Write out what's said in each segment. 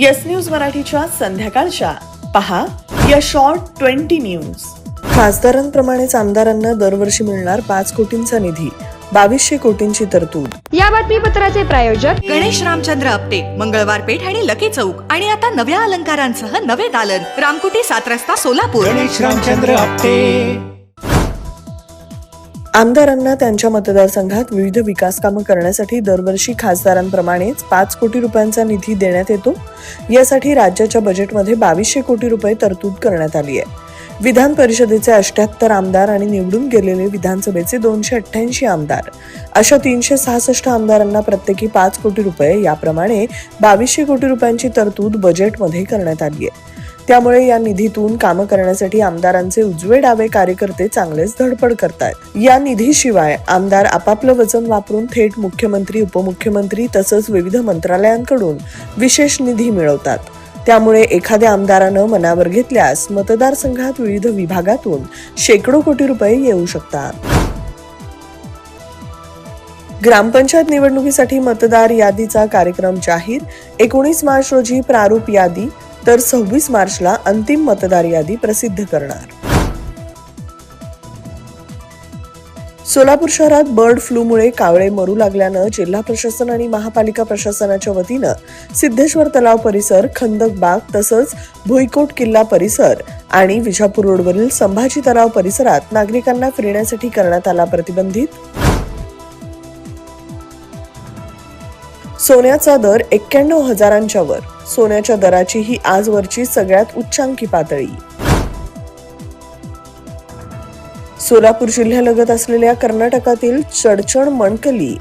Yes news मराठीच्या संध्याकाळच्या. पहा या शॉर्ट ट्वेंटी न्यूज खासदारांप्रमाणेच आमदारांना दरवर्षी मिळणार पाच कोटींचा निधी बावीसशे कोटींची तरतूद. या बातमीपत्राचे प्रायोजक गणेश रामचंद्र आपटे मंगळवार पेठ आणि लकी चौक आणि आता नव्या अलंकारांसह नवे दालन रामकुटी सात रस्ता सोलापूर. गणेश रामचंद्र आपटे. आमदारांना त्यांच्या मतदारसंघात विविध विकास कामं करण्यासाठी दरवर्षी खासदारांप्रमाणेच पाच कोटी रुपयांचा निधी देण्यात येतो. यासाठी राज्याच्या बजेटमध्ये बावीसशे कोटी रुपये तरतूद करण्यात आली आहे. विधान परिषदेचे अष्ट्याहत्तर आमदार आणि निवडून गेलेले विधानसभेचे दोनशे अठ्ठ्याऐंशी आमदार. अशा तीनशे सहासष्ट आमदारांना प्रत्येकी पाच कोटी रुपये याप्रमाणे बावीसशे कोटी रुपयांची तरतूद बजेटमध्ये करण्यात आली आहे. त्यामुळे या निधीतून कामं करण्यासाठी आमदारांचे उजवे डावे कार्यकर्ते चांगलेच धडपड करतायत. या निधीशिवाय आमदार आपापलं वचन वापरून थेट मुख्यमंत्री उपमुख्यमंत्री तसंच विविध मंत्रालयांकडून विशेष निधी मिळवतात. त्यामुळे एखाद्या आमदारानं मनावर घेतल्यास मतदारसंघात विविध विभागातून शेकडो कोटी रुपये येऊ शकतात. ग्रामपंचायत निवडणुकीसाठी मतदार यादीचा कार्यक्रम जाहीर. एकोणीस मार्च रोजी प्रारूप यादी. तर सव्वीस मार्चला अंतिम मतदार यादी प्रसिद्ध करणार. सोलापूर शहरात बर्ड फ्लूमुळे कावळे मरू लागल्यानं जिल्हा प्रशासन आणि महापालिका प्रशासनाच्या वतीनं सिद्धेश्वर तलाव परिसर खंदक बाग तसंच भुईकोट किल्ला परिसर आणि विजापूर रोडवरील संभाजी तलाव परिसरात नागरिकांना फिरण्यासाठी करण्यात आला प्रतिबंधित. सोन्याचा दर एक्क्याण्णव हजारांच्या वर. सोन्याच्या दराची ही आजवरची सगळ्यात उच्चांकी पातळी. सोलापूर जिल्ह्यालगत असलेल्या कर्नाटकातील चडचण मणकली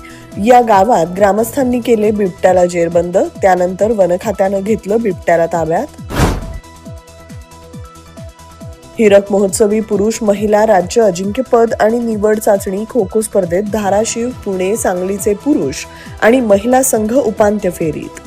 या गावात ग्रामस्थांनी केले बिबट्याला जेरबंद. त्यानंतर वनखात्यानं घेतलं बिबट्याला ताब्यात. हिरक महोत्सवी पुरुष महिला राज्य अजिंक्यपद आणि निवड चाचणी खो खो स्पर्धेत धाराशिव पुणे सांगलीचे पुरुष आणि महिला संघ उपांत्य फेरीत.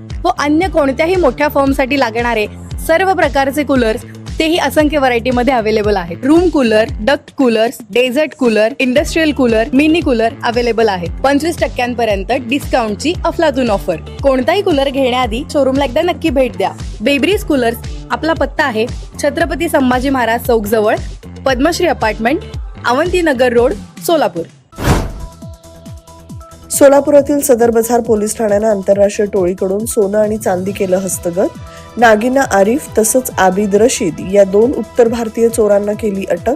व अन्य कोणत्याही मोठ्या फॉर्मसाठी लागणारे सर्व प्रकारचे कूलर्स तेही असंख्य व्हरायटीमध्ये अवेलेबल आहेत. Room cooler duct coolers desert cooler industrial cooler mini cooler available आहेत. पंचवीस टक्क्यांपर्यंत डिस्काउंटची अफलातून ऑफर कोणताही कूलर घेण्याआधी शोरूमला एकदा नक्की भेट द्या. बेब्रीज कूलर्स आपला पत्ता आहे छत्रपती संभाजी महाराज चौक जवळ पद्मश्री अपार्टमेंट अवंतीनगर रोड सोलापूर. सोलापुरातील सदर बाजार पोलीस ठाण्यानं आंतरराष्ट्रीय टोळीकडून सोनं आणि चांदी केलं हस्तगत. नागिना आरिफ तसंच आबिद रशीद या दोन उत्तर भारतीय चोरांना केली अटक.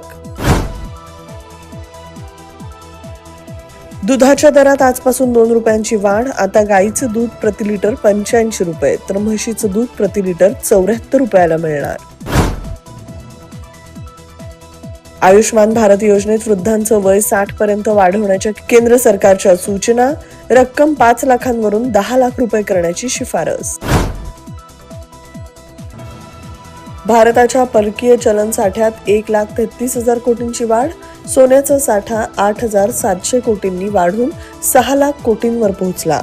दुधाच्या दरात आजपासून दोन रुपयांची वाढ आता गाईचं दूध प्रति लिटर पंच्याऐंशी रुपये तर म्हशीचं दूध प्रति लिटर चौऱ्याहत्तर रुपयाला मिळणार. आयुष्मान भारत योजनेत वृद्धांचं वय साठ पर्यंत वाढवण्याच्या केंद्र सरकारच्या सूचना रक्कम पाच लाखांवरून दहा लाख रुपये करण्याची शिफारस. भारताच्या परकीय चलन साठ्यात एक लाख तेहतीस हजार कोटींची वाढ सोन्याचा साठा आठ हजार सातशे कोटींनी वाढून सहा लाख कोटींवर पोहोचला.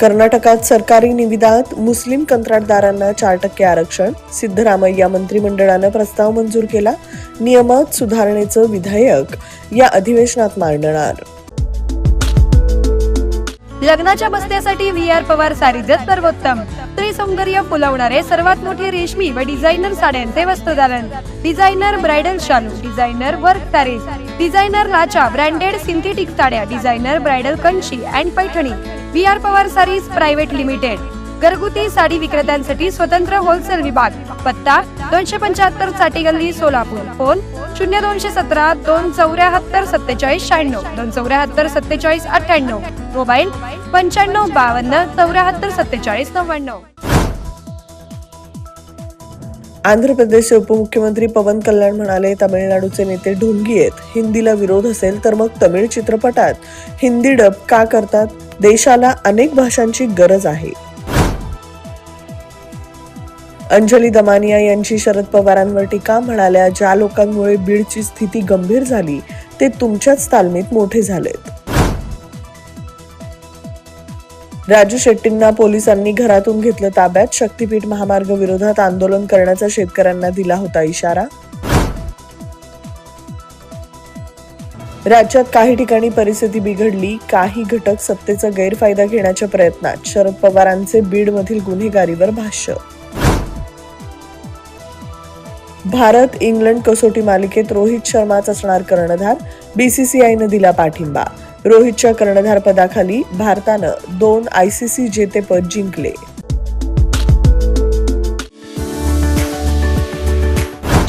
कर्नाटकात सरकारी निविदात मुस्लिम कंत्राटदारांना चार टक्के आरक्षण. सिद्धरामय्या मंत्रिमंडळानं प्रस्ताव मंजूर केला. नियमात सुधारणेचं विधेयक या अधिवेशनात मांडणार. लग्नाच्या बस्त्यासाठी व्ही आर पवार सारीजत सर्वोत्तम. स्त्री सौंदर्य फुलवणारे सर्वात मोठे रेशमी व डिझायनर साड्यांचे वस्त्रदालन डिझायनर ब्रायडल शालू डिझायनर वर्क सारीज. डिझायनर लाचा ब्रँडेड सिंथेटिक साड्या designer bridal Kanshi and Paithani. V R Pawar Sarees Private Limited. घरगुती साडी विक्रेत्यांसाठी स्वतंत्र होलसेल विभाग. पत्ता दोनशे पंच्याहत्तरसाठी गल्ली सोलापूर. फोन शून्य दोनशे सतरा दोन चौऱ्याहत्तर सत्तेचाळीस शहाण्णव दोन चौऱ्याहत्तर सत्तेचाळीस अठ्ठ्याण्णव. मोबाईल पंच्याण्णव बावन्न चौऱ्याहत्तर सत्तेचाळीस नव्याण्णव. आंध्र प्रदेशचे उपमुख्यमंत्री पवन कल्याण म्हणाले तामिळनाडूचे नेते ढोंगी आहेत. हिंदीला विरोध असेल तर मग तमिळ चित्रपटात. हिंदी डब का करतात? देशाला अनेक भाषांची गरज आहे. अंजली दमानिया यांची शरद पवारांवर टीका म्हणाल्या ज्या लोकांमुळे बीडची स्थिती गंभीर झाली ते तुमच्याच तालमीत मोठे झालेत. राजू शेट्टींना पोलिसांनी घरातून घेतलं ताब्यात. शक्तीपीठ महामार्ग विरोधात आंदोलन करण्याचा शेतकऱ्यांना दिला होता इशारा. राज्यात काही ठिकाणी परिस्थिती बिघडली. काही घटक सत्तेचा गैरफायदा घेण्याच्या प्रयत्नात. शरद पवारांचे बीडमधील गुन्हेगारीवर भाष्य. भारत इंग्लंड कसोटी मालिकेत रोहित शर्माच असणार कर्णधार. बीसीसीआयनं दिला पाठिंबा. रोहितच्या कर्णधारपदाखाली भारतानं दोन आयसीसी जेतेपद जिंकले.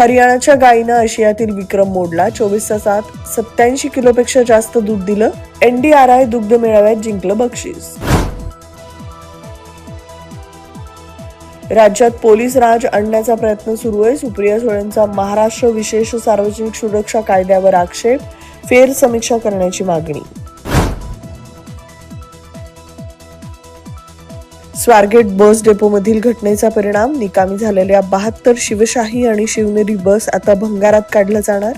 हरियाणाच्या गायीनं आशियातील विक्रम मोडला. चोवीस तासात सत्याऐंशी किलोपेक्षा जास्त दूध दिलं. एनडीआरआय दुग्ध मेळाव्यात जिंकलं बक्षीस. राज्यात पोलीस राज आणण्याचा प्रयत्न सुरू आहे. सुप्रिया सुळेंचा महाराष्ट्र विशेष सार्वजनिक सुरक्षा कायद्यावर आक्षेप. फेर समीक्षा करण्याची मागणी. स्वारगेट बस डेपोमधील घटनेचा परिणाम निकामी झालेल्या बहात्तर शिवशाही आणि शिवनेरी बस आता भंगारात काढल्या जाणार.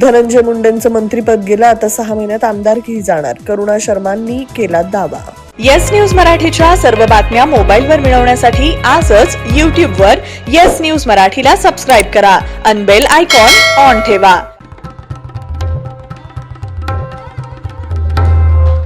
धनंजय मुंडेंचं मंत्रीपद गेलं आता सहा महिन्यात आमदारकीही जाणार. करुणा शर्मांनी केला दावा. येस न्यूज मराठीच्या सर्व बातम्या मोबाईलवर मिळवण्यासाठी आजच यूट्यूबवर येस न्यूज मराठीला सबस्क्राईब करा. अनबेल आयकॉन ऑन ठेवा.